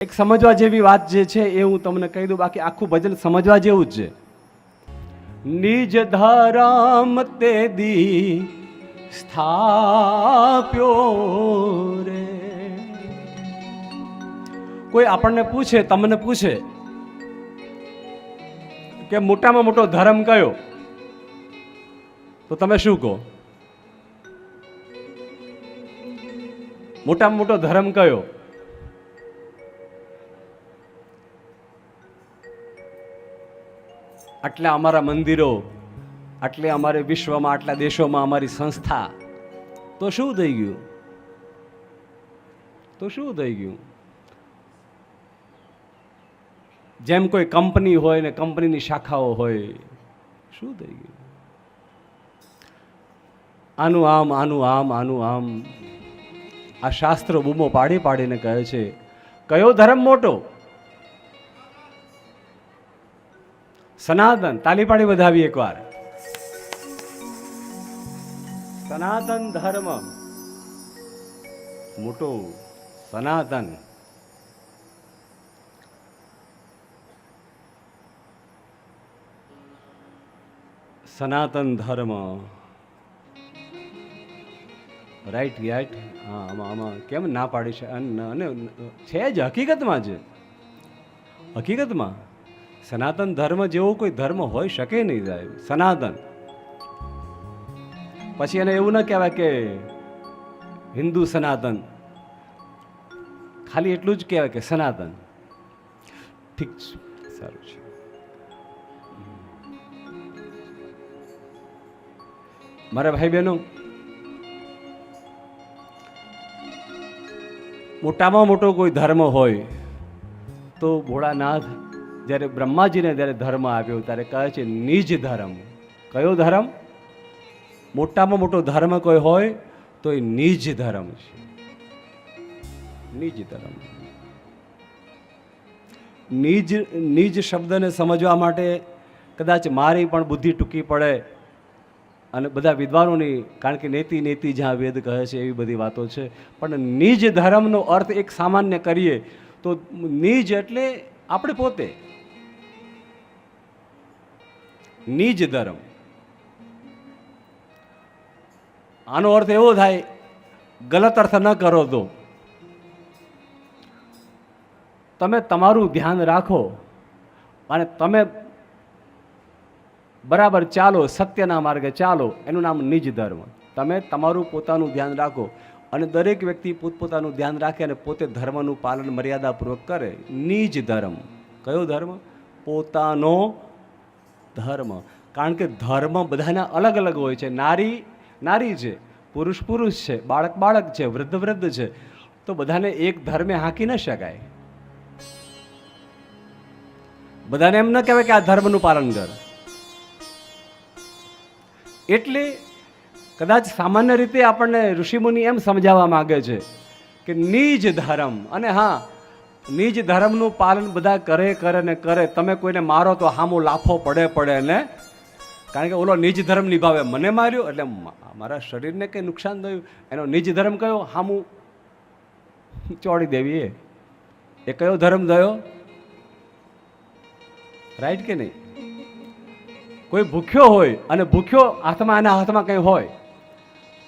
એક સમજવા જેવી વાત જે છે એ હું તમને કહી દઉં, બાકી આખું ભજન સમજવા જેવું જ છે. નિજ ધરમ તે દી સ્થાપ્યો રે. કોઈ આપણને પૂછે, તમને પૂછે કે મોટામાં મોટો ધર્મ કયો? તો તમે શું કહો? મોટામાં મોટો ધર્મ કયો? આટલા અમારા મંદિરો, આટલે અમારે વિશ્વમાં, આટલા દેશોમાં અમારી સંસ્થા. તો શું થઈ ગયું? તો શું થઈ ગયું? જેમ કોઈ કંપની હોય ને કંપનીની શાખાઓ હોય, શું થઈ ગયું? આનું આમ આનું આમ આનું આમ. આ શાસ્ત્ર બૂમો પાડી પાડીને કહે છે, કયો ધર્મ મોટો? સનાતન, તાલી પાડી વધાવી એકવાર. સનાતન ધર્મ. મોટો સનાતન. સનાતન ધર્મ. રાઈટ રાઈટ હા, આમાં આમાં કેમ ના પાડી છે અને, છે જ હકીકતમાં જ. હકીકતમાં. સનાતન ધર્મ જેવો કોઈ ધર્મ હોઈ શકે નહીં સાહેબ સનાતન. પછી એને એવું ન કહેવાય કે હિન્દુ સનાતન. ખાલી એટલું જ કહેવાય કે સનાતન. ઠીક છે. સારું છે. મારા ભાઈ બહેનો મોટામાં મોટો કોઈ ધર્મ હોય તો ભોળાનાથ જ્યારે બ્રહ્માજીને જ્યારે ધર્મ આપ્યો, ત્યારે કહે છે, નિજ ધર્મ. કયો ધર્મ? મોટામાં મોટો ધર્મ કોઈ હોય, તો એ નિજ ધર્મ છે. નિજ ધર્મ. નિજ નિજ શબ્દને સમજવા માટે કદાચ મારી પણ બુદ્ધિ ટૂંકી પડે અને બધા વિદ્વાનોની, કારણ કે નેતિ નેતિ જ્યાં વેદ કહે છે, એવી બધી વાતો છે. પણ નિજ ધર્મનો અર્થ એક સામાન્ય કરીએ, તો નિજ એટલે આપણે પોતે. નિજ ધર્મ. આનો અર્થ એવો થાય, ગલત અર્થ ન કરો તો. તમે તમારું ધ્યાન રાખો અને તમે બરાબર ચાલો, સત્યના માર્ગે ચાલો, એનું નામ નિજ ધર્મ. તમે તમારું પોતાનું ધ્યાન રાખો અને દરેક વ્યક્તિ પોતપોતાનું ધ્યાન રાખે અને પોતે ધર્મનું પાલન મર્યાદાપૂર્વક કરે. નિજ ધર્મ. કયો ધર્મ? પોતાનો ધર્મ. કારણ કે ધર્મ બધાના અલગ અલગ હોય છે. નારી નારી છે, પુરુષ પુરુષ છે, બાળક બાળક છે, વૃદ્ધ વૃદ્ધ છે. તો બધાને એક ધર્મે હાંકી ન શકાય. બધાને એમ ન કહેવાય કે આ ધર્મનું પાલન કર. એટલે કદાચ સામાન્ય રીતે આપણને ઋષિમુનિ એમ સમજાવવા માગે છે કે નિજ ધર્મ. અને હા નિજ ધર્મનું પાલન બધા કરે કરે ને કરે. તમે કોઈને મારો તો હામો લાફો પડે પડે ને? કારણ કે ઓલો નિજ ધર્મ નિભાવે. મને માર્યો એટલે મારા શરીરને કંઈ નુકસાન થયું? એનો નિજ ધર્મ કયો? હામું ચોડી દેવી એ. એ કયો ધર્મ થયો? રાઈટ કે નહીં? કોઈ ભૂખ્યો હોય અને ભૂખ્યો હાથમાં, એના હાથમાં કંઈ હોય,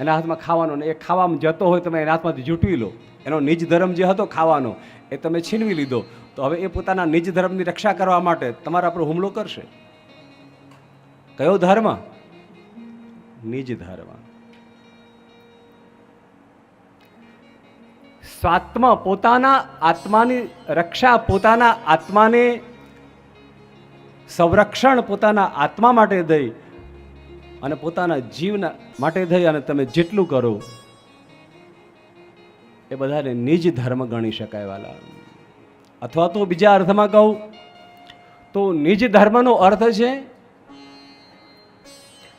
એના હાથમાં ખાવાનો ને એ ખાવામાં જતો હોય તમે એના હાથમાંથી જૂટવી લો. એનો નિજ ધર્મ જે હતો ખાવાનો, એ તમે છીનવી લીધો. તો હવે એ પોતાના નિજ ધર્મની રક્ષા કરવા માટે તમારા પર હુમલો કરશે. કયો ધર્મ? નિજ ધર્મ. સ્વાત્મા પોતાના આત્માની રક્ષા, પોતાના આત્માને સંરક્ષણ પોતાના આત્મા માટે દઈ અને પોતાના જીવના માટે થઈ અને તમે જેટલું કરો એ બધાને નિજ ધર્મ ગણી શકાય વાલા. અથવા તો બીજા અર્થમાં કહું, તો નિજ ધર્મનો અર્થ છે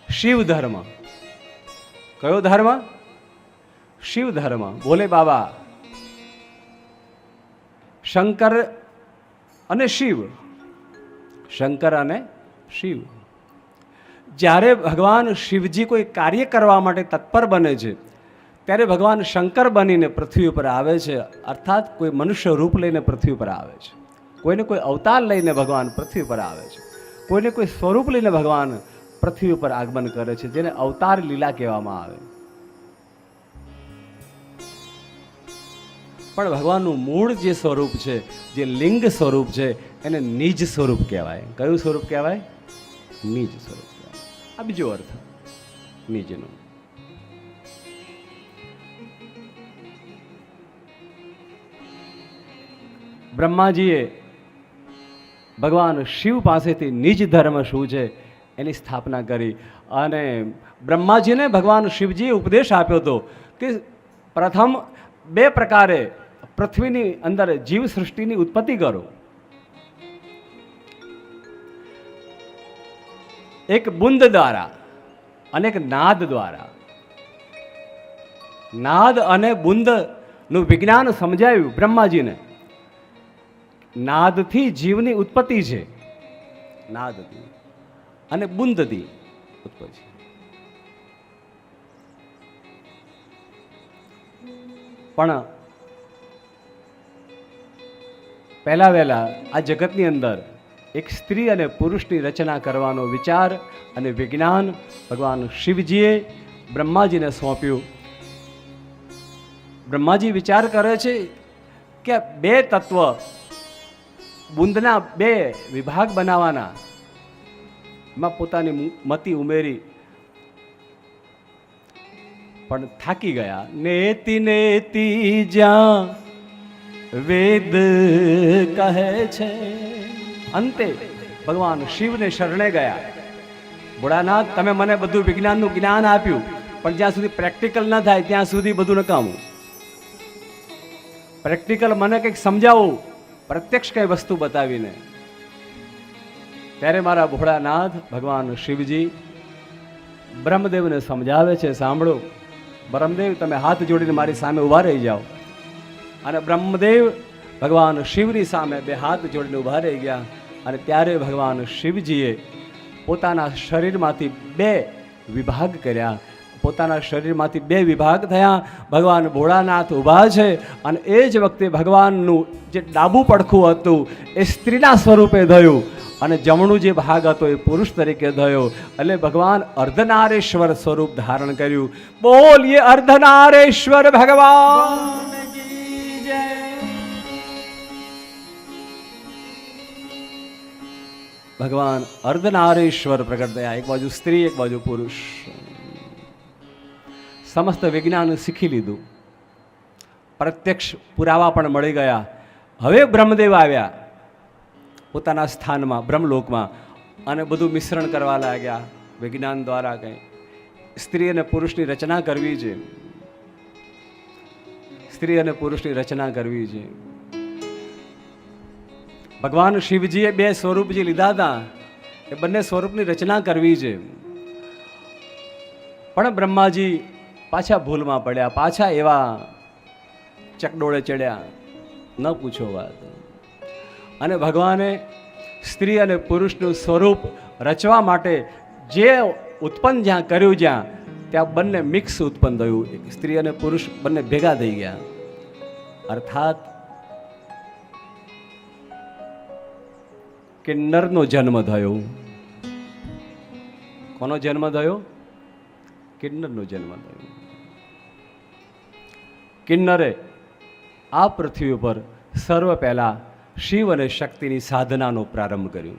શિવ ધર્મ. કયો ધર્મ? શિવ ધર્મ. ભોલે બાબા. શંકર અને શિવ. શંકર અને શિવ. જ્યારે ભગવાન શિવજી કોઈ કાર્ય કરવા માટે તત્પર બને છે ત્યારે ભગવાન શંકર બનીને પૃથ્વી ઉપર આવે છે. અર્થાત કોઈ મનુષ્ય રૂપ લઈને પૃથ્વી પર આવે છે. કોઈને કોઈ અવતાર લઈને ભગવાન પૃથ્વી પર આવે છે. કોઈને કોઈ સ્વરૂપ લઈને ભગવાન પૃથ્વી ઉપર આગમન કરે છે જેને અવતાર લીલા કહેવામાં આવે. પણ ભગવાનનું મૂળ જે સ્વરૂપ છે જે લિંગ સ્વરૂપ છે એને નિજ સ્વરૂપ કહેવાય. કયું સ્વરૂપ કહેવાય? નિજ સ્વરૂપ કહેવાય. આ બીજો અર્થ. નિજનો. બ્રહ્માજીએ ભગવાન શિવ પાસેથી નિજ ધર્મ શું છે એની સ્થાપના કરી. અને બ્રહ્માજીને ભગવાન શિવજીએ ઉપદેશ આપ્યો હતો કે પ્રથમ બે પ્રકારે પૃથ્વીની અંદર જીવ સૃષ્ટિની ઉત્પત્તિ કરો. એક બુંદ દ્વારા અને એક નાદ દ્વારા. નાદ અને બુંદનું વિજ્ઞાન સમજાવ્યું બ્રહ્માજીને. નાદથી જીવની ઉત્પત્તિ છે. નાદથી. અને બુંદથી ઉત્પત્તિ પણ પહેલા વહેલા આ જગતની અંદર એક સ્ત્રી અને પુરુષની રચના કરવાનો વિચાર અને વિજ્ઞાન ભગવાન શિવજીએ બ્રહ્માજીને સોંપ્યું. બ્રહ્માજી વિચાર કરે છે કે બે તત્વ બુંદના બે વિભાગ બનાવવાના. એમાં પોતાની મુ- મતિ ઉમેરી. પણ થાકી ગયા. નેતિ નેતિ જ્યાં વેદ કહે છે. અંતે ભગવાન શિવને શરણે ગયા. ભોળાનાથ, તમે મને બધું વિજ્ઞાનનું જ્ઞાન આપ્યું, પણ જ્યાં સુધી પ્રેક્ટિકલ ન થાય, ત્યાં સુધી બધું નકામું. પ્રેક્ટિકલ મને કંઈક સમજાવો. પ્રત્યક્ષ કઈ વસ્તુ બતાવીને. ત્યારે મારા ભોળાનાથ, ભગવાન શિવજી બ્રહ્મદેવને સમજાવે છે, સાંભળો, બ્રહ્મદેવ, તમે હાથ જોડીને મારી સામે ઊભા રહી જાઓ. અને બ્રહ્મદેવ ભગવાન શિવની સામે બે હાથ જોડીને ઊભા રહી ગયા અને ત્યારે ભગવાન શિવજીએ પોતાના શરીરમાંથી બે વિભાગ કર્યા. પોતાના શરીરમાંથી બે વિભાગ થયા. ભગવાન ભોળાનાથ ઊભા છે અને એ જ વખતે ભગવાનનું જે ડાબું પડખું હતું, એ સ્ત્રીના સ્વરૂપે થયું. અને જમણું જે ભાગ હતો એ પુરુષ તરીકે થયો. એટલે ભગવાન અર્ધનારેશ્વર સ્વરૂપ ધારણ કર્યું. બોલીએ અર્ધનારેશ્વર ભગવાન! ભગવાન અર્ધનારેશ્વર પ્રગટ થયા. એક બાજુ સ્ત્રી, એક બાજુ પુરુષ. સમસ્ત વિજ્ઞાન શીખી લીધું. પ્રત્યક્ષ પુરાવા પણ મળી ગયા. હવે બ્રહ્મદેવ આવ્યા. પોતાના સ્થાનમાં, બ્રહ્મલોકમાં અને બધું મિશ્રણ કરવા લાગ્યા. વિજ્ઞાન દ્વારા કંઈ. સ્ત્રી અને પુરુષની રચના કરવી છે. સ્ત્રી અને પુરુષની રચના કરવી છે. ભગવાન શિવજીએ બે સ્વરૂપ જે લીધા હતા, એ બંને સ્વરૂપની રચના કરવી છે. પણ બ્રહ્માજી પાછા ભૂલમાં પડ્યા, પાછા એવા ચકડોળે ચડ્યા. ન પૂછો વાત. અને ભગવાને સ્ત્રી અને પુરુષનું સ્વરૂપ રચવા માટે જે ઉત્પન્ન જ્યાં કર્યું જ્યાં, ત્યાં બંને મિક્સ ઉત્પન્ન થયું. સ્ત્રી અને પુરુષ બંને ભેગા થઈ ગયા. અર્થાત કે નરનો જન્મ થયો. કોનો જન્મ થયો? કિન્નરનો જન્મ થયો. કિન્નરે આ પૃથ્વી ઉપર સર્વ પહેલા શિવ અને શક્તિની સાધનાનો પ્રારંભ કર્યો.